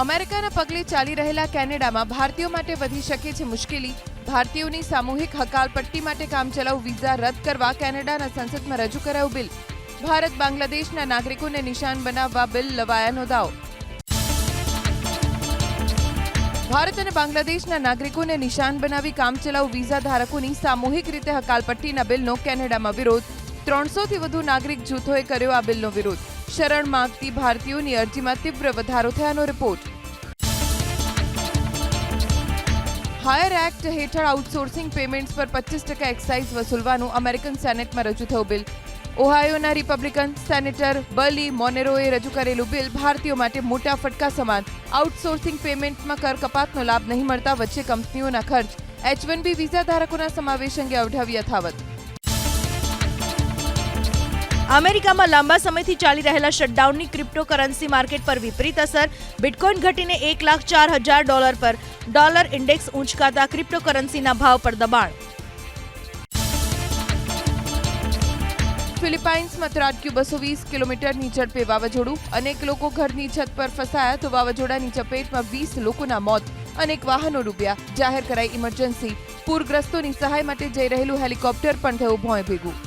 અમેરિકાના પગલે ચાલી રહેલા કેનેડામાં ભારતીયો માટે વધી શકે છે મુશ્કેલી. ભારતીયોની સામૂહિક હકાલપટ્ટી માટે કામચલાઉ વિઝા રદ કરવા કેનેડાના સંસદમાં રજૂ કરાયું બિલ. ભારત બાંગ્લાદેશના નાગરિકોને નિશાન બનાવવા બિલ લવાયાનો દાવો. ભારત અને બાંગ્લાદેશના નાગરિકોને નિશાન બનાવી કામચલાઉ વિઝા ધારકોની સામૂહિક રીતે હકાલપટ્ટીના બિલનો કેનેડામાં વિરોધ. ત્રણસોથી વધુ નાગરિક જૂથોએ કર્યો આ બિલનો વિરોધ. શરણ માંગતી ભારતીયોની અરજીમાં તીવ્ર વધારો થયાનો રિપોર્ટ. હાયર એક્ટ હેઠળ આઉટસોર્સિંગ પેમેન્ટ્સ પર પચીસ ટકા એક્સાઇઝ વસૂલવાનું અમેરિકન સેનેટમાં રજૂ થયું બિલ. ઓહાયોના રિપબ્લિકન સેનેટર બર્લી મોનેરોએ રજૂ કરેલું બિલ ભારતીયો માટે મોટા ફટકા સમાન. આઉટસોર્સિંગ પેમેન્ટમાં કર કપાતનો લાભ નહીં મળતા વચ્ચે કંપનીઓના ખર્ચ. એચ વન બી વિઝા ધારકોના સમાવેશ અંગે અવઢવ યથાવત. અમેરિકામાં લાંબા સમયથી ચાલી રહેલા શટડાઉનની ક્રિપ્ટોકરન્સી માર્કેટ પર વિપરીત અસર. બિટકોઇન ઘટીને એક લાખ ચાર હજાર ડોલર પર ડોલર ઇન્ડેક્સ ઊંચકાતા ક્રિપ્ટોકરન્સીના ભાવ પર દબાણ. ફિલિપાઇન્સમાં ત્રાટક્યું બસો વીસ કિલોમીટરની ઝડપે વાવાઝોડું. અનેક લોકો ઘરની છત પર ફસાયા તો વાવાઝોડાની ચપેટમાં વીસ લોકોના મોત. અનેક વાહનો ડૂબ્યા. જાહેર કરાઈ ઇમરજન્સી. પૂરગ્રસ્તોની સહાય માટે જઈ રહેલું હેલિકોપ્ટર પણ થયું ભોંય ભેગું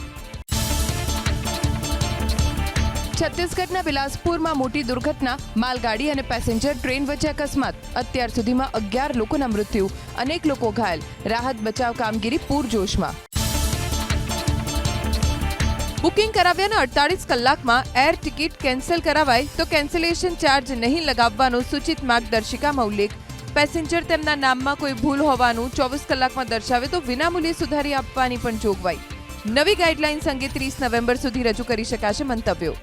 છત્તીસગઢના બિલાસપુરમાં મોટી દુર્ઘટના, માલગાડી અને પેસેન્જર ટ્રેન વચ્ચે અકસ્માત. અત્યાર સુધીમાં અગિયાર લોકોના મૃત્યુ, અનેક લોકો ઘાયલ. રાહત બચાવ કામગીરી પૂરજોશમાં. બુકિંગ કરાવ્યાના અડતાળીસ કલાકમાં એર ટિકિટ કેન્સલ કરાવાય તો કેન્સલેશન ચાર્જ નહીં લગાવવાનો સૂચિત માર્ગદર્શિકામાં ઉલ્લેખ. પેસેન્જર તેમના નામમાં કોઈ ભૂલ હોવાનું ચોવીસ કલાકમાં દર્શાવે તો વિનામૂલ્યે સુધારી આપવાની પણ જોગવાઈ. નવી ગાઈડલાઇન્સ અંગે ત્રીસ નવેમ્બર સુધી રજૂ કરી શકાશે મંતવ્યો.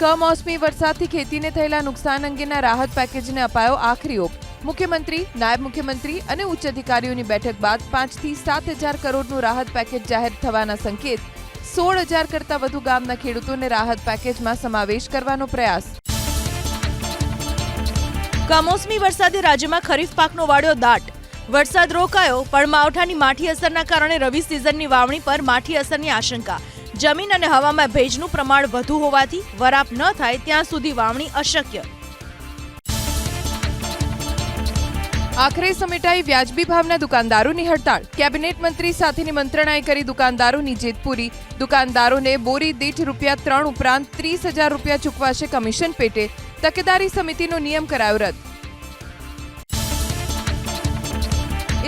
કમોસમી વરસાદથી ખેતીને થયેલા નુકસાન અંગેના રાહત પેકેજને અપાયો આખરી ઓપ. મુખ્યમંત્રી, નાયબ મુખ્યમંત્રી અને ઉચ્ચ અધિકારીઓની બેઠક બાદ પાંચથી સાત હજાર કરોડનું રાહત પેકેજ જાહેર થવાના સંકેત. સોળ હજાર કરતાં વધુ ગામના ખેડૂતોને રાહત પેકેજમાં સમાવેશ કરવાનો પ્રયાસ. કમોસમી વરસાદે રાજ્યમાં ખરીફ પાકનો વાળ્યો દાટ. વરસાદ રોકાયો, પણ માવઠાની માઠી અસરના કારણે રવિ સિઝનની વાવણી પર માઠી અસરની આશંકા. જમીન અને હવામાં ભેજનું પ્રમાણ વધુ હોવાથી વરાપ ન થાય ત્યાં સુધી વાવણી અશક્ય. આખરે સમેટાઈ વ્યાજબી ભાવના દુકાનદારોની હડતાળ. કેબિનેટ મંત્રી સાથેની મંત્રણાએ કરી દુકાનદારોની જીત પૂરી. દુકાનદારોને બોરી દીઠ રૂપિયા ત્રણ ઉપરાંત ત્રીસ હજાર રૂપિયા ચૂકવાશે કમિશન પેટે. તકેદારી સમિતિનો નિયમ કરાયો રદ.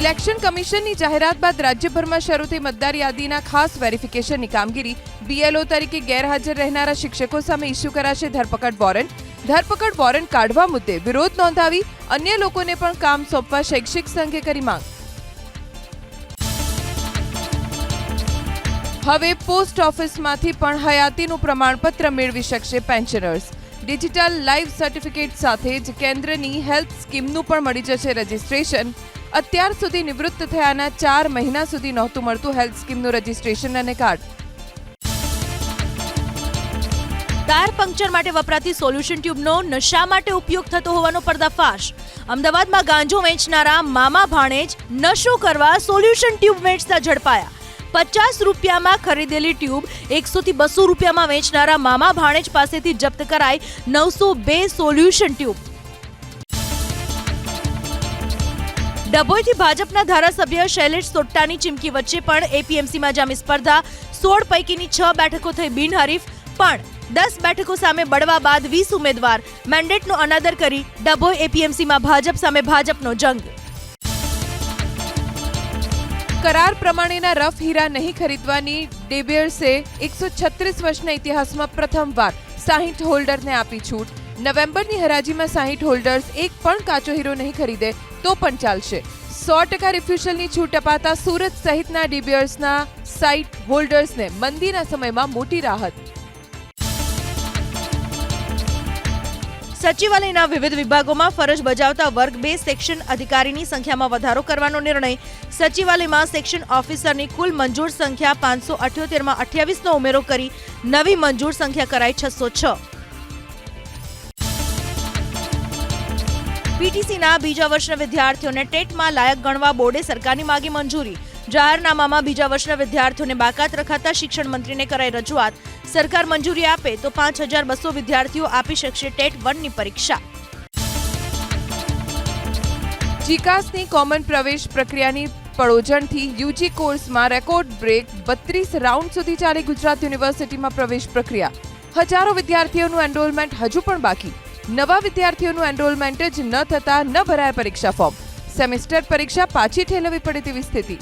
ઇલેક્શન કમિશનની જાહેરાત બાદ રાજ્યભરમાં શરૂ થઈ મતદાર યાદીના ખાસ વેરિફિકેશનની કામગીરી. બીએલઓ તરીકે ગેરહાજર રહેનારા શિક્ષકો સામે ઇસ્યુ કરાશે ધરપકડ વોરંટ. ધરપકડ વોરંટ કાઢવા મુદ્દે વિરોધ નોંધાવી અન્ય લોકોને પણ કામ સોંપવા શૈક્ષિક સંઘે કરી માંગ. હવે પોસ્ટ ઓફિસમાંથી પણ હયાતીનું પ્રમાણપત્ર મેળવી શકશે પેન્શનર્સ. ડિજિટલ લાઈફ સર્ટિફિકેટ સાથે જ કેન્દ્રની હેલ્થ સ્કીમનું પણ મળી જશે રજિસ્ટ્રેશન. અત્યાર સુધી નિવૃત્ત થયાના ચાર મહિના સુધી નહોતું મળતું હેલ્થ સ્કીમનું રજિસ્ટ્રેશન અને કાર્ડ. ટાયર પંક્ચર માટે વપરાતી સોલ્યુશન ટ્યુબનો નશા માટે ઉપયોગ થતો હોવાનો પર્દાફાશ. અમદાવાદમાં ગાંજો વેચનારા મામા ભાણેજ નશો કરવા સોલ્યુશન ટ્યુબ વેચતા ઝડપાયા. પચાસ રૂપિયામાં ખરીદેલી ટ્યુબ એકસો થી બસો રૂપિયામાં વેચનારા મામા ભાણેજ પાસેથી જપ્ત કરાઈ નવસો બે સોલ્યુશન ટ્યુબ. ડભોઈથી ભાજપના ધારાસભ્ય શૈલેષ સોટ્ટાની ચીમકી વચ્ચે પણ એપીએમસીમાં જામી સ્પર્ધા. સોળ પૈકીની છ બેઠકો થઈ બિનહરીફ. પણ દસ બેઠકો સામે બળવા બાદ વીસ ઉમેદવાર. મેન્ડેટનો અનાદર કરી ડભોઈ એપીએમસીમાં ભાજપ સામે ભાજપનો જંગ. કરાર પ્રમાણેના રફ હીરા નહીં ખરીદવાની ડેબિયર્સે એકસો છત્રીસ વર્ષના ઇતિહાસમાં પ્રથમવાર સાહીઠ હોલ્ડરને આપી છૂટ. નવેમ્બરની હરાજીમાં સાહીઠ હોલ્ડર્સ એક પણ કાચો હીરો નહીં ખરીદે. તો પણ ચાલશે. સો ટકા રિફ્યુઝલની છૂટ અપાતા સુરત સહિતના ડીબિયર્સના સાઇટ હોલ્ડર્સને મંદીના સમયમાં મોટી રાહત. સચિવાલયના વિવિધ વિભાગોમાં ફરજ બજાવતા વર્ગ બે સેક્શન અધિકારીની સંખ્યામાં વધારો કરવાનો નિર્ણય. સચિવાલયમાં સેક્શન ઓફિસરની કુલ મંજૂર સંખ્યા પાંચસો અઠ્યોતેરમાં અઠ્યાવીસનો ઉમેરો કરી નવી મંજૂર સંખ્યા કરાઈ છસો છ. પીટીસીના બીજા વર્ષના વિદ્યાર્થીઓને ટેટમાં લાયક ગણવા બોર્ડે સરકારની માગી મંજૂરી. જાહેરનામામાં બીજા વર્ષના વિદ્યાર્થીઓને બાકાત રખાતા શિક્ષણ મંત્રીને કરાઈ રજૂઆત. સરકાર મંજૂરી આપે તો પાંચ હજાર બસો વિદ્યાર્થીઓ આપી શકશે ટેટ વનની પરીક્ષા. જીકાસની કોમન પ્રવેશ પ્રક્રિયાની પડોજણથી યુજી કોર્સમાં રેકોર્ડ બ્રેક બત્રીસ રાઉન્ડ સુધી ચાલી ગુજરાત યુનિવર્સિટીમાં પ્રવેશ પ્રક્રિયા. હજારો વિદ્યાર્થીઓનું એનરોલમેન્ટ હજુ પણ બાકી. નવા વિદ્યાર્થીઓનું એનરોલમેન્ટ જ ન થતા ન ભરાય પરીક્ષા ફોર્મ. સેમેસ્ટર પરીક્ષા પાછી ઠેલવી પડે તેવી સ્થિતિ.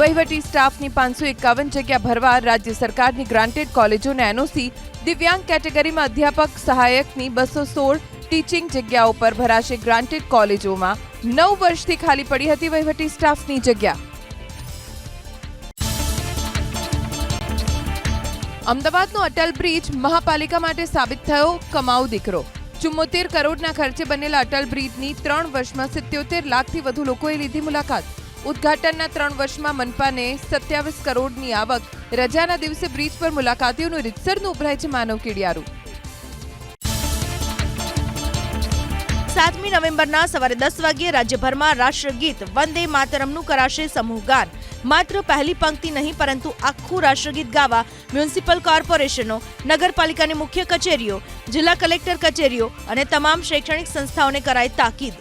વહીવટી સ્ટાફની પાંચસો એકાવન જગ્યા ભરવા રાજ્ય સરકારની ગ્રાન્ટેડ કોલેજોને એનઓસી દિવ્યાંગ કેટેગરીમાં અધ્યાપક, સહાયકની બસો સોળ ટીચિંગ જગ્યાઓ પર ભરાશે ગ્રાન્ટેડ કોલેજોમાં. નવ વર્ષથી ખાલી પડી હતી વહીવટી સ્ટાફની જગ્યા. અમદાવાદનો અટલ બ્રિજ મહાપાલિકા માટે સાબિત થયો કમાઉ દીકરો. ચુમ્મોતેર કરોડના ખર્ચે બનેલા અટલ બ્રિજની ત્રણ વર્ષમાં સિત્યોતેર લાખથી વધુ લોકોએ લીધી મુલાકાત. ઉદ્ઘાટનના ત્રણ વર્ષમાં મનપાને સત્યાવીસ કરોડની આવક, રજાના દિવસે બ્રિજ પર મુલાકાતીઓનું રીતસરનું ઉભરાય છે માનવ કીડિયારું. સાતમી નવેમ્બરના સવારે દસ વાગ્યે રાજ્યભરમાં રાષ્ટ્રગીત વંદે માતરમનું કરાશે સમૂહ ગાન. માત્ર પહેલી પંક્તિ નહીં, પરંતુ આખું રાષ્ટ્રગીત ગાવા મ્યુનિસિપલ કોર્પોરેશનો, નગરપાલિકાની મુખ્ય કચેરીઓ, જિલ્લા કલેક્ટર કચેરીઓ અને તમામ શૈક્ષણિક સંસ્થાઓને કરાઈ તાકીદ.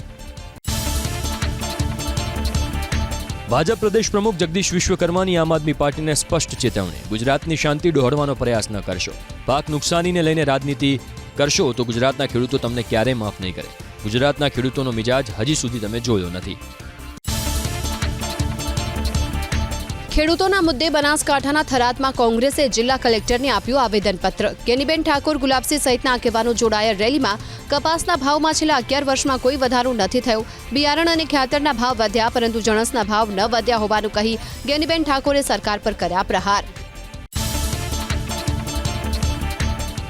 ભાજપ પ્રદેશ પ્રમુખ જગદીશ વિશ્વકર્માની આમ આદમી પાર્ટીને સ્પષ્ટ ચેતવણી. ગુજરાતની શાંતિ ડહોળવાનો પ્રયાસ ન કરશો. પાક નુકસાનીને લઈને રાજનીતિ કરશો તો ગુજરાતના ખેડૂતો તમને ક્યારેય માફ નહીં કરે. ગુજરાતના ખેડૂતોનો મિજાજ હજી સુધી તમે જોયો નથી. ખેડૂતોના મુદ્દે બનાસકાંઠાના થરાદમાં કોંગ્રેસે જિલ્લા કલેક્ટરને આપ્યું આવેદનપત્ર. કેનીબેન ઠાકોર ગુલાબસિંહ સહિતના આગેવાનો જોડાયા રેલીમાં. કપાસના ભાવમાં છેલ્લા અગિયાર વર્ષમાં કોઈ વધારો નથી થયો. બિયારણ અને ખ્યાતરના ભાવ વધ્યા, પરંતુ જણસના ભાવ ન વધ્યા હોવાનું કહી ગેનીબેન ઠાકોરે સરકાર પર કર્યા પ્રહાર.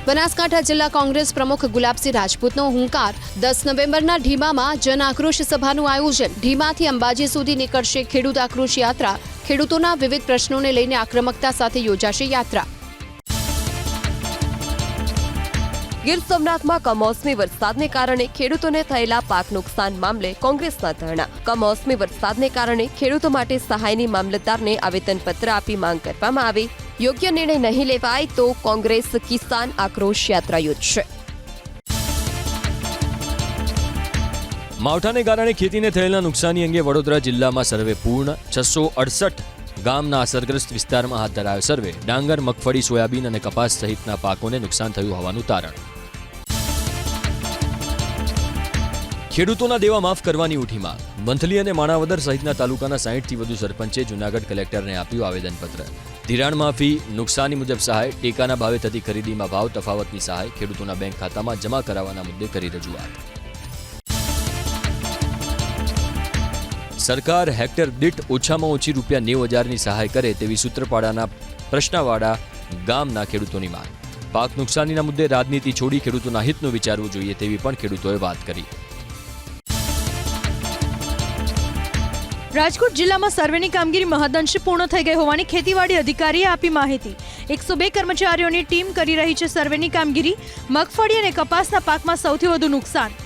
બનાસકાંઠા જિલ્લા કોંગ્રેસ પ્રમુખ ગુલાબસિંહ રાજપૂતનો હુંકાર. દસ નવેમ્બરના ઢીમામાં જન આક્રોશ સભાનું આયોજન. ઢીમાથી અંબાજી સુધી નીકળશે ખેડૂત આક્રોશ યાત્રા. ખેડૂતોના વિવિધ પ્રશ્નોને લઈને આક્રમકતા સાથે યોજાશે યાત્રા. ગીર સોમનાથમાં કમોસમી વરસાદને કારણે ખેડૂતોને થયેલા પાક નુકસાન મામલે કોંગ્રેસના ધરણા. કમોસમી વરસાદને કારણે ખેડૂતો માટે સહાયની મામલતદારને આવેદનપત્ર આપી માંગ કરવામાં આવી. યોગ્ય નિર્ણય નહીં લેવાય તો કોંગ્રેસ કિસાન આક્રોશ યાત્રા યોજશે. માવઠાને કારણે ખેતીને થયેલા નુકસાની અંગે વડોદરા જિલ્લામાં સર્વે પૂર્ણ. છસો અડસઠ ગામના અસરગ્રસ્ત વિસ્તારમાં હાથ ધરાયો સર્વે. ડાંગર, મગફળી, સોયાબીન અને કપાસ સહિતના પાકોને નુકસાન થયું હોવાનું તારણ. ખેડૂતોના દેવા માફ કરવાની ઉઠીમાં. મંથલી અને માણાવદર સહિતના તાલુકાના સાહીઠથી વધુ સરપંચે જૂનાગઢ કલેક્ટરને આપ્યું આવેદનપત્ર. ધિરાણ માફી, નુકસાની મુજબ સહાય, ટેકાના ભાવે થતી ખરીદીમાં ભાવ, તફાવતની સહાય ખેડૂતોના બેંક ખાતામાં જમા કરાવવાના મુદ્દે કરી રજૂઆત. સરકાર હેક્ટર દીઠ ઓછામાં ઓછી રૂપિયા નેવું હજારની સહાય કરે તેવી સૂત્રપાડાના પ્રશ્નવાળા ગામના ખેડૂતોની માંગ. પાક નુકસાનીના મુદ્દે રાજનીતિ છોડી ખેડૂતોના હિતનું વિચારવું જોઈએ તેવી પણ ખેડૂતોએ વાત કરી. રાજકોટ જિલ્લામાં સર્વેની કામગીરી મહદઅંશે પૂર્ણ થઈ ગઈ હોવાની ખેતીવાડી અધિકારીએ આપી માહિતી. એકસો બે કર્મચારીઓની ટીમ કરી રહી છે સર્વેની કામગીરી. મગફળી અને કપાસના પાકમાં સૌથી વધુ નુકસાન.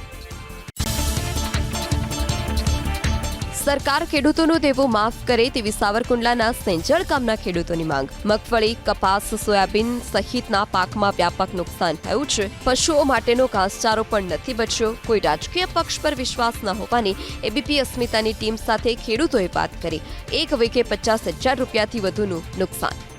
સરકાર ખેડૂતોનું દેવું માફ કરે તેવી સાવરકુંડલાના સેંજળ ગામના ખેડૂતોની માંગ. મગફળી, કપાસ, સોયાબીન સહિતના પાકમાં વ્યાપક નુકસાન થયું છે. પશુઓ માટેનો ઘાસચારો પણ નથી બચ્યો. કોઈ રાજકીય પક્ષ પર વિશ્વાસ ન હોવાની એબીપી અસ્મિતાની ટીમ સાથે ખેડૂતોએ વાત કરી. એક વીઘે પચાસ હજાર રૂપિયાથી વધુનું નુકસાન.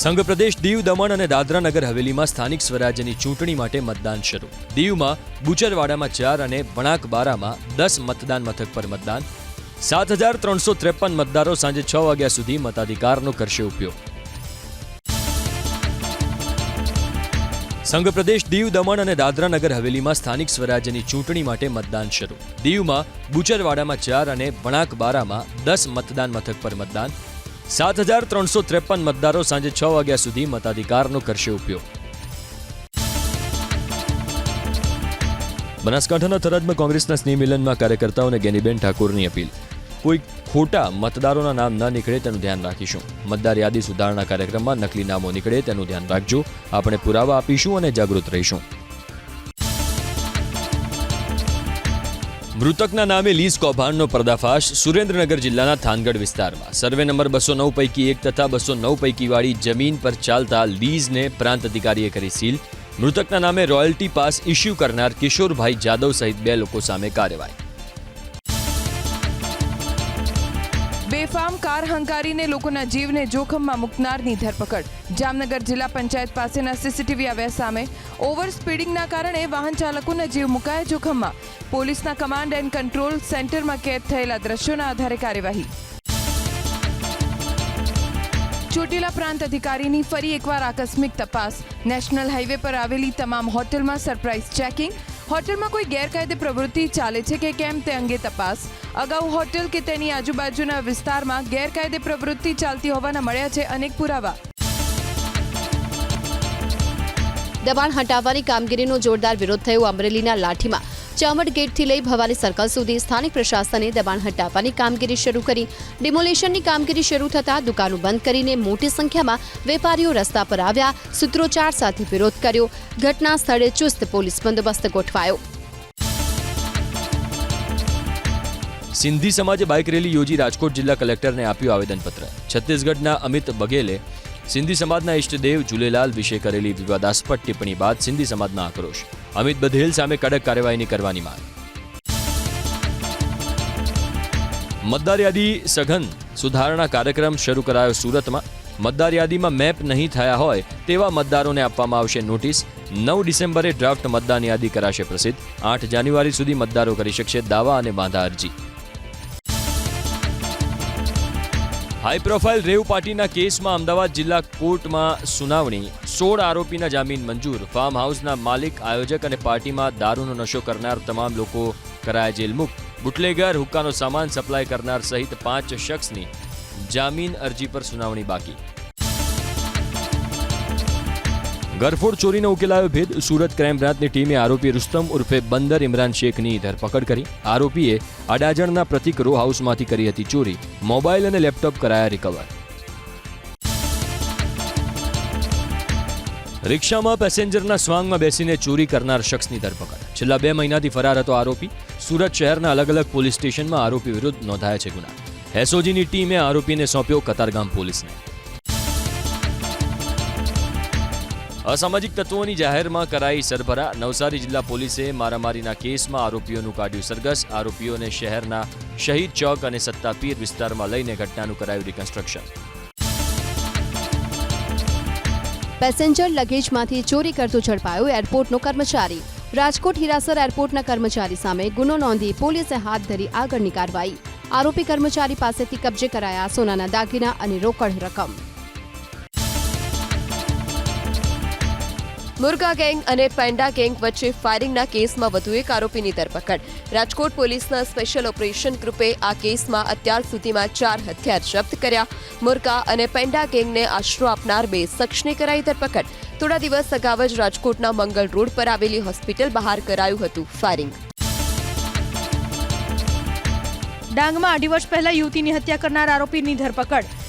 સંઘ પ્રદેશ દીવ દમણ અને દાદરા નગર હવેલીમાં સ્થાનિક સ્વરાજ્યની ચૂંટણી માટે મતદાન શરૂ. દીવમાં બુચરવાડામાં ચાર અને વણાકબારામાં દસ મતદાન મથક પર મતદાન. સાત હજાર ત્રણસો ત્રેપન મતદારો સાંજે છ વાગ્યા સુધી મતાધિકારનો કરશે ઉપયોગ. સંઘ પ્રદેશ દીવ દમણ અને દાદરા હવેલીમાં સ્થાનિક સ્વરાજ્યની ચૂંટણી માટે મતદાન શરૂ. દીવમાં બુચરવાડામાં ચાર અને વણાકબારામાં દસ મતદાન મથક પર મતદાન. સાત હજાર ત્રણસો ત્રેપન મતદારો સાંજે છ વાગ્યા સુધી મતાધિકારનો કરશે ઉપયોગ. બનાસકાંઠાના થરાદમાં કોંગ્રેસના સ્નેહ મિલનમાં કાર્યકર્તાઓને ગેનીબેન ઠાકોરની અપીલ. કોઈ ખોટા મતદારોના નામ ન નીકળે તેનું ધ્યાન રાખીશું. મતદાર યાદી સુધારણા કાર્યક્રમમાં નકલી નામો નીકળે તેનું ધ્યાન રાખજો. આપણે પુરાવા આપીશું અને જાગૃત રહીશું. મૃતકના નામે લીઝ કૌભાંડનો પર્દાફાશ સુરેન્દ્રનગર જિલ્લાના થાનગઢ વિસ્તારમાં. સર્વે નંબર બસો નવ પૈકી એક તથા બસો નવ પૈકીવાળી જમીન પર ચાલતા લીઝને પ્રાંત અધિકારીએ કરી સીલ. મૃતકના નામે રોયલ્ટી પાસ ઇસ્યુ કરનાર કિશોરભાઈ જાદવ સહિત બે લોકો સામે કાર્યવાહી. કાર હંકારીને લોકોના જીવને જોખમમાં મૂકનારની ધરપકડ. જામનગર જિલ્લા પંચાયત પાસેના સીસીટીવી આવ્યા સામે. ઓવર સ્પીડિંગના કારણે વાહન ચાલકોના જીવ મુકાયા જોખમમાં. પોલીસના કમાન્ડ એન્ડ કંટ્રોલ સેન્ટરમાં કેદ થયેલા દ્રશ્યોના આધારે કાર્યવાહી. ચોટીલા પ્રાંત અધિકારીની ફરી એકવાર આકસ્મિક તપાસ. નેશનલ હાઈવે પર આવેલી તમામ હોટલમાં સરપ્રાઇઝ ચેકિંગ હોટલમાં કોઈ ગેરકાયદે પ્રવૃત્તિ ચાલે છે કે કેમ તે અંગે તપાસ. અગાઉ હોટેલ કે તેની આજુબાજુના વિસ્તારમાં ગેરકાયદે પ્રવૃત્તિ ચાલતી હોવાના મળ્યા છે અનેક પુરાવા. દબાણ હટાવવાની કામગીરીનો જોરદાર વિરોધ થયો અમરેલીના લાઠીમાં. ચામડ ગેટથી લઈ ભવાની સર્કલ સુધી સ્થાનિક પ્રશાસને દબાણ હટાવવાની કામગીરી શરૂ કરી. ડિમોલેશનની કામગીરી શરૂ થતાં દુકાનો બંધ કરીને મોટી સંખ્યામાં વેપારીઓ રસ્તા પર આવ્યા. સૂત્રોચ્ચાર સાથે વિરોધ કર્યો. ઘટના સ્થળે ચુસ્ત પોલીસ બંદોબસ્ત ગોઠવાયો. સિંધી સમાજે બાઇક રેલી યોજી રાજકોટ જિલ્લા કલેક્ટરને આપ્યું આવેદનપત્ર. છત્તીસગઢના અમિત બઘેલે સિંધી સમાજના ઇષ્ટદેવ જુલેલાલ વિશે કરેલી વિવાદાસ્પદ ટિપ્પણી બાદ સિંધી સમાજના આક્રોશ. અમિત બધેલ સામે કડક કાર્યવાહીની કરવાની માંગ. મતદાર યાદી સઘન સુધારણા કાર્યક્રમ શરૂ કરાયો સુરતમાં. મતદાર યાદીમાં મેપ નહીં થયા હોય તેવા મતદારોને આપવામાં આવશે નોટિસ. નવ ડિસેમ્બરે ડ્રાફ્ટ મતદાન યાદી કરાશે પ્રસિદ્ધ. આઠ જાન્યુઆરી સુધી મતદારો કરી શકશે દાવા અને વાંધા અરજી. હાઈ પ્રોફાઇલ રેવ પાર્ટીના કેસમાં અમદાવાદ જિલ્લા કોર્ટમાં સુનાવણી. સોળ આરોપીના જામીન મંજૂર. ફાર્મ હાઉસના માલિક, આયોજક અને પાર્ટીમાં દારૂનો નશો કરનાર તમામ લોકો કરાયા જેલમુક્ત. બુટલેગર હુક્કાનો સામાન સપ્લાય કરનાર સહિત પાંચ શખ્સની જામીન અરજી પર સુનાવણી બાકી. ગરફોડ ચોરીનો ઉકેલાયો ભેદ સુરત ક્રાઇમ બ્રાન્ચની ટીમે આરોપી રુસ્તમ ઉર્ફે બંદર ઇમરાન શેખની ધરપકડ કરી આરોપીએ અડાજણના પ્રતિક રો હાઉસમાંથી કરી હતી ચોરી। મોબાઈલ અને લેપટોપ કરાયા રિકવર રિક્ષામાં પેસેન્જરના સ્વાંગમાં બેસીને ચોરી કરનાર શખ્સની ધરપકડ. છેલ્લા બે મહિનાથી ફરાર હતો આરોપી. સુરત શહેરના અલગ અલગ પોલીસ સ્ટેશનમાં આરોપી વિરુદ્ધ નોંધાયા છે ગુના. એસઓજીની ટીમે આરોપીને સોંપ્યો કતારગામ પોલીસને. અસામાજિક તત્વોની જાહેરમાં કરાઈ સરભરા. નવસારી જિલ્લા પોલીસે મારામારીના કેસમાં આરોપીઓનું કાઢ્યું સરઘસ. આરોપીઓને શહેરના શહીદ ચોક અને સત્તાપીર વિસ્તારમાં લઈને ઘટનાનું કરાયું રિકન્સ્ટ્રક્શન પેસેન્જર લગેજમાંથી ચોરી કરતો ઝડપાયો એરપોર્ટનો કર્મચારી. રાજકોટ હિરાસર એરપોર્ટના કર્મચારી સામે ગુનો નોંધી પોલીસે હાથ ધરી આગળની કાર્યવાહી. આરોપી કર્મચારી પાસેથી કબજે કરાયા સોનાના દાગીના અને રોકડ રકમ. મુર્ગા ગેંગ અને પેન્ડા ગેંગ વચ્ચે ફાયરિંગના કેસમાં વધુ એક આરોપીની ધરપકડ. રાજકોટ પોલીસના સ્પેશિયલ ઓપરેશન ગ્રુપે આ કેસમાં અત્યાર સુધીમાં ચાર હથિયાર જપ્ત કર્યા. મુર્ગા અને પેન્ડા ગેંગને આશરો આપનાર બે શખ્સની કરાઈ ધરપકડ. થોડા દિવસ અગાઉ જ રાજકોટના મંગલ રોડ પર આવેલી હોસ્પિટલ બહાર કરાયું હતું ફાયરિંગ ડાંગમાં અઢી વર્ષ પહેલા યુવતીની હત્યા કરનાર આરોપીની ધરપકડ.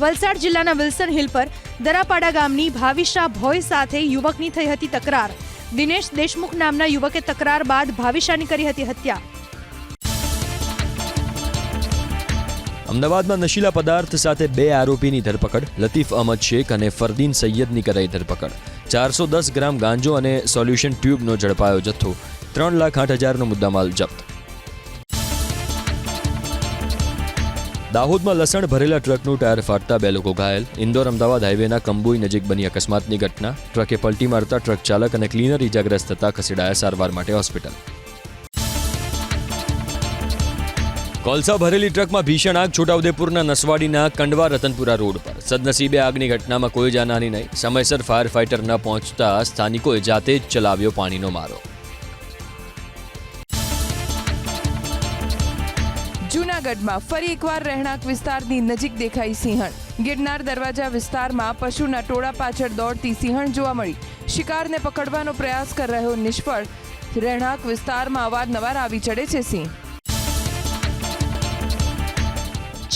વલસાડ જિલ્લાના વિલ્સન હિલ પર દરાપાડા ગામની ભાવિશા ભોય સાથે યુવકની થઈ હતી તકરાર. દિનેશ દેશમુખ નામના યુવકે તકરાર બાદ ભાવિશાની કરી હતી હત્યા. અમદાવાદમાં નશીલા પદાર્થ સાથે બે આરોપીની ધરપકડ, લતીફ અહમદ શેખ અને ફરદીન સૈયદની કરાઈ ધરપકડ. ચારસો દસ ગ્રામ ગાંજો અને સોલ્યુશન ટ્યુબનો ઝડપાયો જથ્થો. ત્રણ લાખ આઠ હજારનો મુદ્દામાલ જપ્ત. દાહોદમાં લસણ ભરેલા ટ્રકનું ટાયર ફાટતા બે લોકો ઘાયલ. ઇન્દોર અમદાવાદ હાઈવેના કંબોઈ નજીક બની અકસ્માતની ઘટના. ટ્રકે પલટી મારતા ટ્રક ચાલક અને ક્લીનર ઇજાગ્રસ્ત થતા ખસેડાયા સારવાર માટે હોસ્પિટલ. કોલસા ભરેલી ટ્રકમાં ભીષણ આગ છોટાઉદેપુરના નસવાડીના કંડવા રતનપુરા રોડ પર. સદનસીબે આગની ઘટનામાં કોઈ જાનહાની નહીં. સમયસર ફાયર ફાઇટર ન પહોંચતા સ્થાનિકોએ જાતે જ ચલાવ્યો પાણીનો મારો. જૂનાગઢમાં ફરી એકવાર રહેણાંક વિસ્તારની નજીક દેખાઈ સિંહણ. ગિરનાર દરવાજા વિસ્તારમાં પશુના ટોળા પાછળ દોડતી સિંહણ જોવા મળી. શિકારને પકડવાનો પ્રયાસ કરી રહ્યો નિષ્ફળ. રહેણાંક વિસ્તારમાં અવારનવાર આવી ચડે છે સિંહ.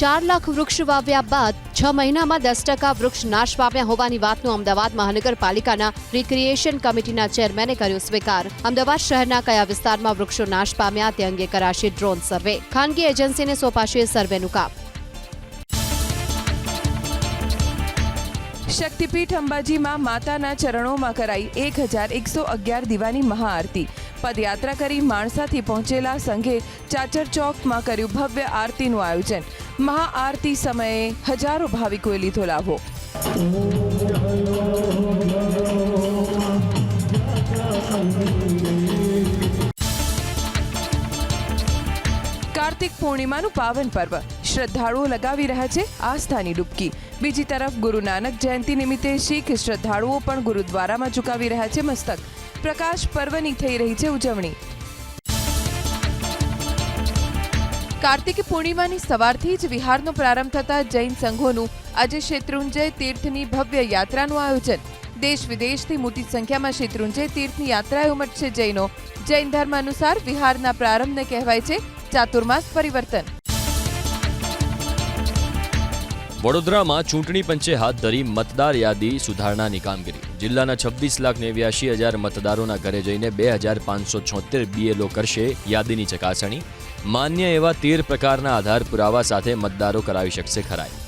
ચાર લાખ વૃક્ષ વાવ્યા બાદ છ મહિનામાં દસ ટકા વૃક્ષ નાશ પામ્યા હોવાની વાતનો અમદાવાદ મહાનગરપાલિકાના રિક્રિએશન કમિટીના ચેરમેને કર્યો સ્વીકાર. અમદાવાદ શહેરના કયા વિસ્તારમાં વૃક્ષો નાશ પામ્યા તે અંગે કરાશે ડ્રોન સર્વે ખાનગી એજન્સીને સોંપાશે સર્વેનું કામ. શક્તિપીઠ અંબાજીમાં માતાના ચરણોમાં કરાઈ એક હજાર એકસો અગિયાર દીવાની મહાઆરતી. પદયાત્રા કરી માણસાથી પહોંચેલા સંઘે ચાચર ચોકમાં કર્યું ભવ્ય આરતીનું આયોજન. મહાઆરતી સમયે હજારો ભાવિકોએ લીધો લાભો. કાર્તિક પૂર્ણિમાનું પાવન પર્વ. શ્રદ્ધાળુઓ લગાવી રહ્યા છે આસ્થાની ડૂબકી. બીજી તરફ ગુરુ નાનક જયંતિ નિમિત્તે શીખ શ્રદ્ધાળુઓ પણ ગુરુદ્વારામાં ઝુકાવી રહ્યા છે મસ્તક. પ્રકાશ પર્વની થઈ રહી છે ઉજવણી. કાર્તિક પૂર્ણિમાની સવારથી જ વિહારનો પ્રારંભ થતા જૈન સંઘોનું આજે શેત્રુંજય તીર્થની ભવ્ય યાત્રાનું આયોજન. દેશ વિદેશથી મોટી સંખ્યામાં શેત્રુંજય તીર્થની યાત્રાએ ઉમટશે જૈનો. જૈન ધર્મ અનુસાર વિહારના પ્રારંભને કહેવાય છે ચાતુર્માસ પરિવર્તન. વડોદરામાં ચૂંટણી પંચે હાથ ધરી મતદાર યાદી સુધારણાની કામગીરી. જિલ્લાના છવ્વીસ લાખ નેવ્યાશી હજાર મતદારોના ઘરે જઈને બે હજાર પાંચસો છોતેર બીએલઓ કરશે યાદીની ચકાસણી. માન્ય એવા તેર પ્રકારના આધાર પુરાવા સાથે મતદારો કરાવી શકશે ખરાઈ.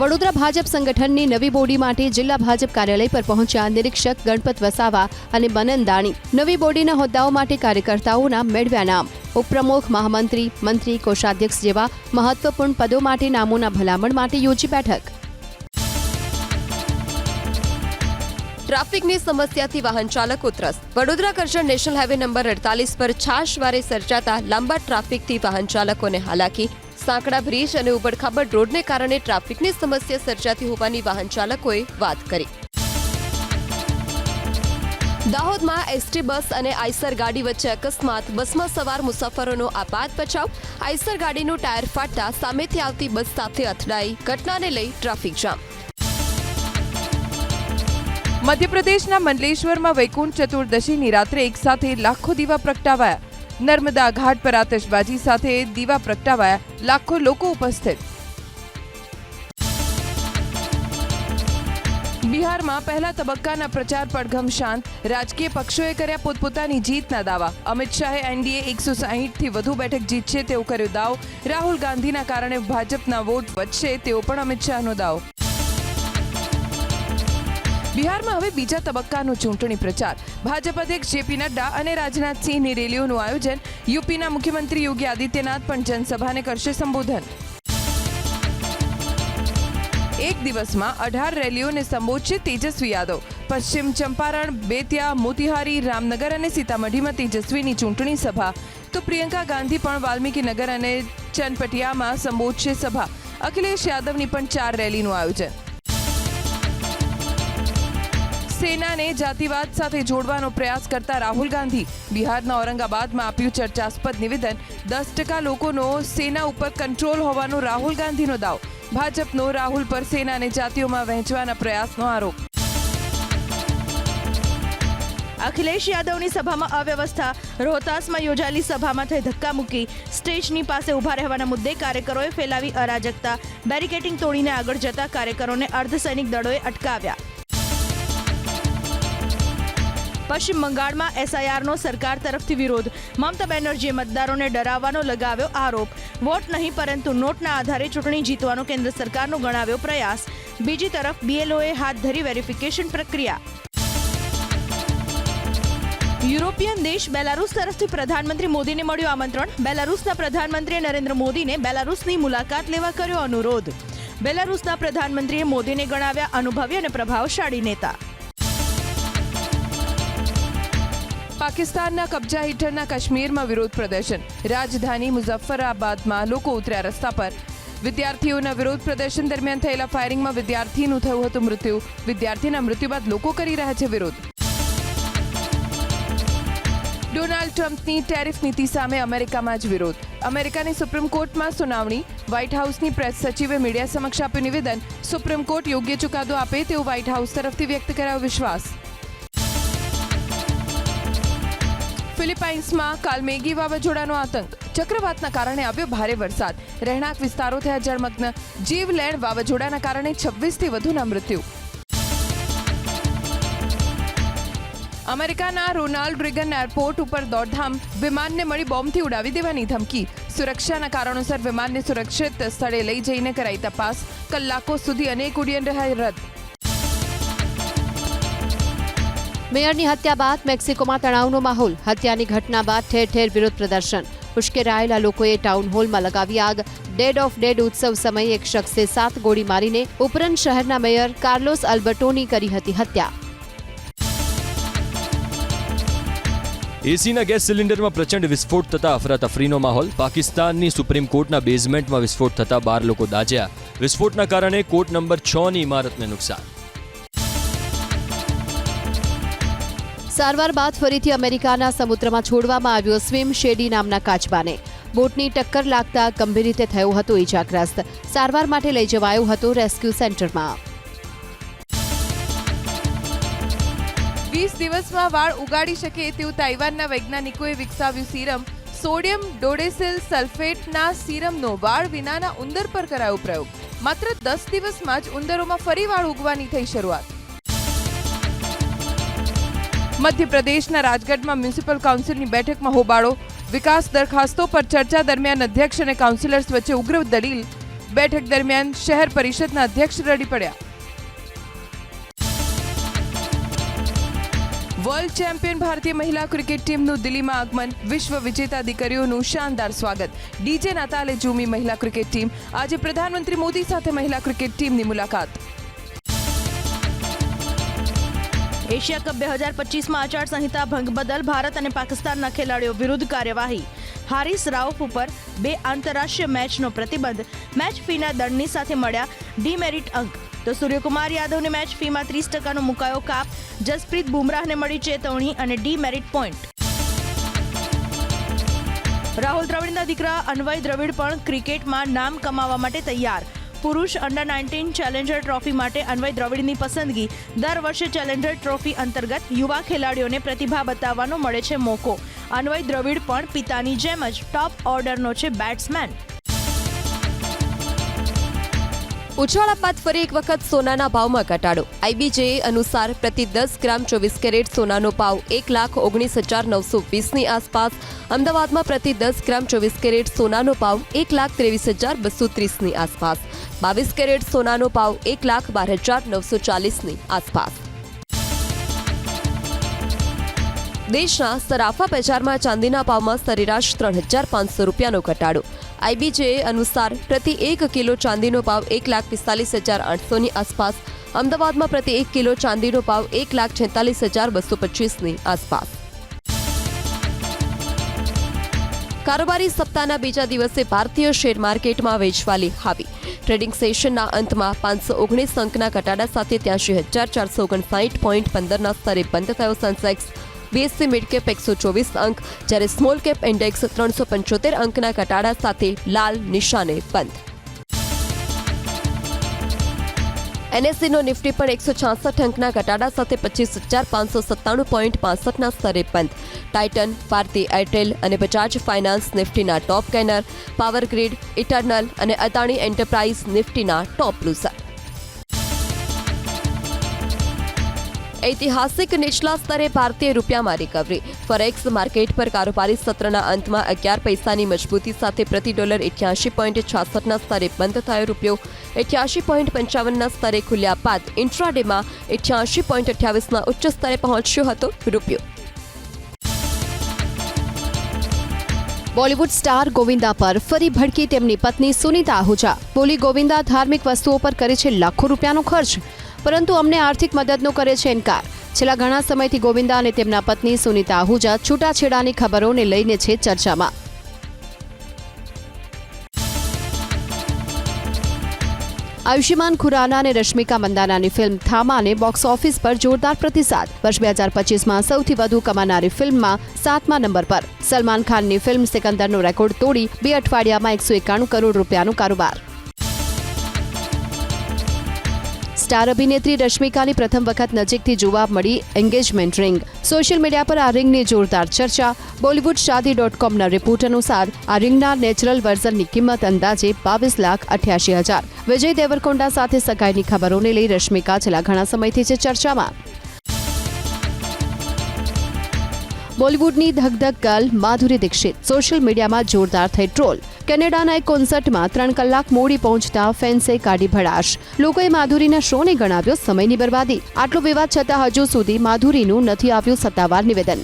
વડોદરા ભાજપ સંગઠનની નવી બોડી માટે જિલ્લા ભાજપ કાર્યાલય પર પહોંચ્યા નિરીક્ષક ગણપત વસાવા અને મનન દાણી. નવી બોડીના હોદ્દાઓ માટે કાર્યકર્તાઓના મેળવ્યા નામ. ઉપપ્રમુખ, મહામંત્રી, મંત્રી, કોષાધ્યક્ષ જેવા મહત્વપૂર્ણ પદો માટે નામોના ભલામણ માટે યોજી બેઠક. ટ્રાફિકની સમસ્યાથી વાહન ચાલકો ત્રસ્ત. Vadodara Karjan national highway number અડતાલીસ પર છાશવારે સર્જાતા લાંબા ટ્રાફિકથી વાહન ચાલકોને હાલાકી. સાંકડા બ્રિજ અને ઉબડખાબડ રોડને કારણે ટ્રાફિકની સમસ્યા સર્જાતી હોવાની વાહન ચાલકોએ વાત કરી. દાહોદમાં એસટી બસ અને આઈસર ગાડી વચ્ચે અકસ્માત. બસમાં સવાર મુસાફરોનો આપાત બચાવ. આઈસર ગાડીનું ટાયર ફાટતા સામેથી આવતી બસ સાથે અથડાઈ. ઘટનાને લઈ ટ્રાફિક જામ. મધ્યપ્રદેશના મંડલેશ્વરમાં વૈકુંઠ ચતુર્દશીની રાત્રે એકસાથે લાખો દીવા પ્રગટાવાયા. નર્મદા ઘાટ પર આતશબાજી સાથે દીવા પ્રગટાવાયા. લાખો લોકો ઉપસ્થિત. બિહારમાં પહેલા તબક્કાના પ્રચાર પડઘમ શાંત. રાજકીય પક્ષોએ કર્યા પોતપોતાની જીતના દાવા. અમિત શાહે એનડીએ એકસો સાહીઠથી વધુ બેઠક જીતશે તેવો કર્યો દાવ. રાહુલ ગાંધીના કારણે ભાજપના વોટ વધશે તેવો પણ અમિત શાહનો દાવ. બિહારમાં હવે બીજા તબક્કાનો ચૂંટણી પ્રચાર. ભાજપ અધ્યક્ષ જેપી નડ્ડા અને રાજનાથસિંહની રેલીઓનું આયોજન યુપીના મુખ્યમંત્રી યોગી આદિત્યનાથ પણ જનસભાને કરશે સંબોધન. એક દિવસમાં અઢાર રેલીઓને સંબોધશે તેજસ્વી યાદવ. પશ્ચિમ ચંપારણ, બેતિયા, મોતિહારી, રામનગર અને સીતામઢીમાં તેજસ્વીની ચૂંટણી સભા. તો પ્રિયંકા ગાંધી પણ વાલ્મીકીનગર અને ચનપટિયામાં સંબોધશે સભા. અખિલેશ યાદવની પણ ચાર રેલીનું આયોજન. સેનાને જાતિવાદ સાથે જોડવાનો પ્રયાસ કરતા રાહુલ ગાંધી બિહારના ઔરંગાબાદમાં આપ્યું ચર્ચાસ્પદ નિવેદન. દસ ટકા લોકોનો સેના ઉપર કંટ્રોલ હોવાનો રાહુલ ગાંધીનો દાવ. ભાજપનો રાહુલ પર સેનાને જાતિઓમાં વહેંચવાના પ્રયાસનો આરોપ. અખિલેશ યાદવની સભામાં અવ્યવસ્થા. રોહતાસમાં યોજાયેલી સભામાં થઈ ધક્કા મૂકી સ્ટેજની પાસે ઊભા રહેવાના મુદ્દે કાર્યકરોએ ફેલાવી અરાજકતા. બેરિકેટિંગ તોડીને આગળ જતા કાર્યકરોને અર્ધસૈનિક દળોએ અટકાવ્યા. પશ્ચિમ બંગાળમાં એસઆઈઆરનો સરકાર તરફથી વિરોધ. મમતા બેનર્જીએ મતદારોને ડરાવવાનો લગાવ્યો આરોપ. વોટ નહીં પરંતુ નોટના આધારે ચૂંટણી જીતવાનો કેન્દ્ર સરકારનો ગણાવ્યો પ્રયાસ. બીજી તરફ બીએલઓએ હાથ ધરી વેરિફિકેશન પ્રક્રિયા. યુરોપિયન દેશ બેલારુસ તરફથી પ્રધાનમંત્રી મોદીને મળ્યું આમંત્રણ. બેલારુસના પ્રધાનમંત્રીએ નરેન્દ્ર મોદીને બેલારુસની મુલાકાત લેવા કર્યો અનુરોધ. બેલારુસના પ્રધાનમંત્રીએ મોદીને ગણાવ્યા અનુભવી અને પ્રભાવશાળી નેતા. પાકિસ્તાનના કબજા હેઠળના કાશ્મીરમાં વિરોધ પ્રદર્શન. રાજધાની મુઝફ્ફરાબાદમાં લોકો ઉતર્યા રસ્તા પર. વિદ્યાર્થીઓના વિરોધ પ્રદર્શન દરમિયાન થયેલા ફાયરિંગમાં વિદ્યાર્થીનું થયું હતું મૃત્યુ. વિદ્યાર્થીના મૃત્યુ બાદ લોકો કરી રહ્યા છે વિરોધ. ડોનાલ્ડ ટ્રમ્પની ટેરિફ નીતિ સામે અમેરિકામાં જ વિરોધ. અમેરિકાની સુપ્રીમ કોર્ટમાં સુનાવણી. વ્હાઇટ હાઉસની પ્રેસ સચિવે મીડિયા સમક્ષ આપ્યું નિવેદન. સુપ્રીમ કોર્ટ યોગ્ય ચુકાદો આપે તેવો વ્હાઇટ હાઉસ તરફથી વ્યક્ત કરાયો વિશ્વાસ. ફિલિપાઇન્સમાં કાલ મેગી વાવાઝોડાનો આતંક. ચક્રવાતના કારણે આવ્યો ભારે વરસાદ. રહેણાંક વિસ્તારો થયા જળમગ્ન. જીવલેણ વાવાઝોડાના કારણે છવ્વીસથી વધુના મૃત્યુ. અમેરિકાના રોનાલ્ડ રિગન એરપોર્ટ ઉપર દોડધામ. વિમાનને મળી બોમ્બથી ઉડાવી દેવાની ધમકી. સુરક્ષાના કારણોસર વિમાનને સુરક્ષિત સ્થળે લઈ જઈને કરાઈ તપાસ. કલાકો સુધી અનેક ઉડ્ડયન રહ્યા રદ મેયરની હત્યા બાદ મેક્સિકોમાં તણાવનો માહોલ. હત્યાની ઘટના બાદ ઠેર ઠેર વિરોધ પ્રદર્શન. ઉશ્કેરાયેલા લોકોએ ટાઉન હોલમાં લગાવી આગ. ડેડ ઓફ ડેડ ઉત્સવ સમયે એક શખ્સે સાત ગોળી મારીને ઉપરન શહેરના મેયર કાર્લોસ અલ્બર્ટોની કરી હતી હત્યા. એસીના ગેસ સિલિન્ડરમાં પ્રચંડ વિસ્ફોટ થતા અફરાતફરીનો માહોલ. પાકિસ્તાનની સુપ્રીમ કોર્ટના બેઝમેન્ટમાં વિસ્ફોટ થતા બાર લોકો દાજ્યા. વિસ્ફોટના કારણે કોર્ટ નંબર છ ઇમારતને નુકસાન. સારવાર બાદ ફરીથી અમેરિકાના સમુદ્રમાં છોડવામાં આવ્યો સ્વિમ શેડી નામના કાચબાને. બોટની ટક્કર લાગતા ગંભીર રીતે થયો હતો ઇજાગ્રસ્ત સારવાર માટે લઈ જવાયો હતો રેસ્ક્યુ સેન્ટરમાં. વીસ દિવસમાં વાળ ઉગાડી શકે તેવું તાઇવાનના વૈજ્ઞાનિકોએ વિકસાવ્યું સીરમ. સોડિયમ ડોડેસિલ સલ્ફેટના સીરમનો વાળ વિનાના ઉંદર પર કરાયો પ્રયોગ. માત્ર દસ દિવસમાં જ ઉંદરોમાં ફરી વાળ ઉગવાની થઈ શરૂઆત. મધ્યપ્રદેશના રાજગઢમાં મ્યુનિસિપલ કાઉન્સિલની બેઠકમાં હોબાળો. વિકાસ દરખાસ્તો પર ચર્ચા દરમિયાન અધ્યક્ષ અને કાઉન્સિલર્સ વચ્ચે ઉગ્ર દલીલ. બેઠક દરમિયાન શહેર પરિષદના અધ્યક્ષ રડી પડ્યા. વર્લ્ડ ચેમ્પિયન ભારતીય મહિલા ક્રિકેટ ટીમનું દિલ્હીમાં આગમન. વિશ્વ વિજેતા દીકરીઓનું શાનદાર સ્વાગત. ડીજે નાતાલે ઝૂમી મહિલા ક્રિકેટ ટીમ. આજે પ્રધાનમંત્રી મોદી સાથે મહિલા ક્રિકેટ ટીમની મુલાકાત. એશિયા કપ બે હજાર પચીસમાં આચારસંહિતા ભંગ બદલ ભારત અને પાકિસ્તાનના ખેલાડીઓ વિરુદ્ધ કાર્યવાહી. હારિસ રાઉફ ઉપર બે આંતરરાષ્ટ્રીય મેચનો પ્રતિબંધ. મેચ ફીના દંડની સાથે મળ્યા ડીમેરિટ અંક. તો સૂર્યકુમાર યાદવને મેચ ફીમાં ત્રીસ ટકાનો મુકાયો કાપ. જસપ્રીત બુમરાહને મળી ચેતવણી અને ડીમેરિટ પોઈન્ટ. રાહુલ દ્રવિડના દીકરા અન્વય દ્રવિડ પણ ક્રિકેટમાં નામ કમાવા માટે તૈયાર. પુરુષ અંડર નાઇન્ટીન ચેલેન્જર ટ્રોફી માટે અન્વય દ્રવિડની પસંદગી. દર વર્ષે ચેલેન્જર ટ્રોફી અંતર્ગત યુવા ખેલાડીઓને પ્રતિભા બતાવવાનો મળે છે મોકો. અન્વય દ્રવિડ પણ પિતાની જેમ જ ટોપ ઓર્ડરનો છે બેટ્સમેન ઉછાળા બાદ ફરી એક વખત સોનાના ભાવમાં ઘટાડો. આઈબીજે અનુસાર પ્રતિ દસ ગ્રામ ચોવીસ કેરેટ સોનાનો ભાવ એક લાખ ઓગણીસ હજાર નવસો વીસની આસપાસ. અમદાવાદમાં પ્રતિ દસ ગ્રામ ચોવીસ કેરેટ સોનાનો ભાવ એક લાખ ત્રેવીસ હજાર બસો ત્રીસની આસપાસ. બાવીસ કેરેટ સોનાનો ભાવ એક લાખ બાર હજાર નવસો ચાલીસની આસપાસ. દેશના સરાફા બજારમાં ચાંદીના ભાવમાં સરેરાશ ત્રણ હજાર પાંચસો રૂપિયાનો ઘટાડો. આઈબીજે અનુસાર પ્રતિ એક કિલો ચાંદીનો ભાવ એક લાખ પિસ્તાલીસ હજાર આઠસોની આસપાસ. અમદાવાદમાં પ્રતિ એક કિલો ચાંદીનો ભાવ એક લાખ છેતાલીસ હજાર બસો પચીસની આસપાસ. કારોબારી સપ્તાહના બીજા દિવસે ભારતીય શેર માર્કેટમાં વેચવાલી હાવી. ટ્રેડિંગ સેશનના અંતમાં પાંચસો ઓગણીસ અંકના ઘટાડા સાથે ત્યાંશી હજાર ચારસો ઓગણસાઠ પોઈન્ટ પંદરના સ્તરે બંધ થયો સેન્સેક્સ. બીએસસી મિડ કેપ એકસો ચોવીસ અંક, જ્યારે સ્મોલ કેપ ઇન્ડેક્સ ત્રણસો પંચોતેર અંકના ઘટાડા સાથે લાલ નિશાને બંધ. એનએસસીનો નિફ્ટી પણ એકસો છાસઠ અંકના ઘટાડા સાથે પચીસ હજાર પાંચસો સત્તાણું પોઈન્ટ પાસઠના સ્તરે બંધ. ટાઇટન ભારતી એરટેલ અને બજાજ ફાઇનાન્સ નિફ્ટીના top gainer power grid eternal અને અદાણી એન્ટરપ્રાઇઝ નિફ્ટીના ટોપ લૂઝર ઐતિહાસિક નીચલા સ્તરે ભારતીય રૂપિયામાં રિકવરી ફોરેક્સ માર્કેટ પર કારોબારી સત્રના અંતમાં અગિયાર પૈસાની મજબૂતી સાથે પ્રતિ ડોલર ઇઠ્યાસી પોઈન્ટ છાસઠના સ્તરે બંધ થયો રૂપિયો. ઇઠ્યાસી પોઈન્ટ પંચાવનના સ્તરે ખુલ્યા બાદ ઇન્ટ્રાડેમાં ઇઠ્યાસી પોઈન્ટ અઠ્યાવીસના ઉચ્ચ સ્તરે પહોંચ્યો હતો રૂપિયો. બોલિવૂડ સ્ટાર ગોવિંદા પર ફરી ભડકી તેમની પત્ની સુનીતા આહુજા. બોલી ગોવિંદા ધાર્મિક વસ્તુઓ પર કરે છે લાખો રૂપિયાનો ખર્ચ. પરંતુ અમને આર્થિક મદદનો કરે છે ઇનકાર. છેલ્લા ઘણા સમયથી ગોવિંદા અને તેમના પત્ની સુનિતા આહુજા છૂટાછેડાની ખબરોને લઈને છે ચર્ચામાં. આયુષ્યમાન ખુરાના અને રશ્મિકા મંદાનાની ફિલ્મ થામાને બોક્સ ઓફિસ પર જોરદાર પ્રતિસાદ. વર્ષ બે હજાર પચીસમાં સૌથી વધુ કમાનારી ફિલ્મમાં સાતમા નંબર પર. સલમાન ખાનની ફિલ્મ સિકંદરનો રેકોર્ડ તોડી બે અઠવાડિયામાં એકસો એકાણું કરોડ રૂપિયાનો કારોબાર. સ્ટાર અભિનેત્રી રશ્મિકાની પ્રથમ વખત નજીકથી જોવા મળી એન્ગેજમેન્ટ રિંગ સોશિયલ મીડિયા પર આ રિંગની જોરદાર ચર્ચા. બોલિવૂડ શાદી ડોટ કોમના રિપોર્ટ અનુસાર આ રિંગના નેચરલ વર્ઝનની કિંમત અંદાજે બાવીસ લાખ અઠ્યાસી હજાર. વિજય દેવરકોંડા સાથે સગાઈની ખબરોને લઈ રશ્મિકા છેલ્લા ઘણા સમયથી છે ચર્ચામાં. બોલિવૂડની ધગધગ ગર્લ માધુરી દીક્ષિત. સોશિયલ મીડિયામાં જોરદાર થઈ ટ્રોલ કેનેડાના એક કોન્સર્ટમાં ત્રણ કલાક મોડી પહોંચતા ફેન્સે કાઢી ભડાશ. લોકોએ માધુરીના શોને ગણાવ્યો સમયની બરબાદી. આટલો વિવાદ છતાં હજુ સુધી માધુરીનું નથી આવ્યું સત્તાવાર નિવેદન.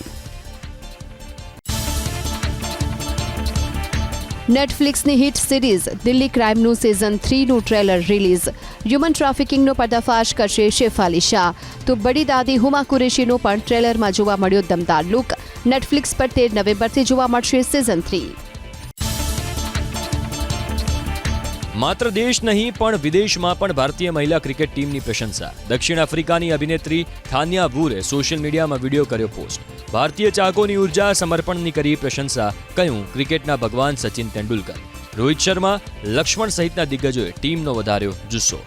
નેટફ્લિક્સની હિટ સિરીઝ દિલ્હી ક્રાઇમનું સિઝન થ્રીનું ટ્રેલર રિલીઝ હ્યુમન ટ્રાફિકિંગનો પર્દાફાશ કરશે શેફાલી શાહ. તો બડી દાદી હુમા કુરેશીનો પણ ટ્રેલરમાં જોવા મળ્યો દમદાર લુક નેટફ્લિક્સ પર તેર નવેમ્બરથી જોવા મળશે સિઝન થ્રી માત્ર દેશ નહીં, પણ વિદેશમાં પણ ભારતીય મહિલા ક્રિકેટ ટીમની પ્રશંસા. દક્ષિણ આફ્રિકાની અભિનેત્રી થાન્યા વૂરે સોશિયલ મીડિયામાં વીડિયો કર્યો પોસ્ટ. ભારતીય ચાહકોની ઊર્જા સમર્પણની કરી પ્રશંસા કહ્યું, ક્રિકેટના ભગવાન સચિન તેંડુલકર. રોહિત શર્મા, લક્ષ્મણ સહિતના દિગ્ગજોએ ટીમનો વધાર્યો જુસ્સો.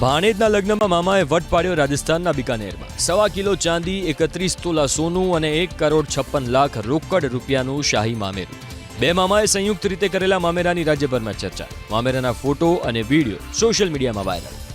ભાણેજના લગ્નમાં મામાએ વટ પાડ્યો રાજસ્થાનના બિકાનેરમાં. સવા કિલો ચાંદી, એકત્રીસ તોલા સોનું અને એક કરોડ છપ્પન લાખ રોકડ રૂપિયાનું શાહી મામેરું. બે મામાએ સંયુક્ત રીતે કરેલા મામેરાની રાજ્યભરમાં ચર્ચા. મામેરાના ફોટો અને વીડિયો સોશિયલ મીડિયામાં વાયરલ.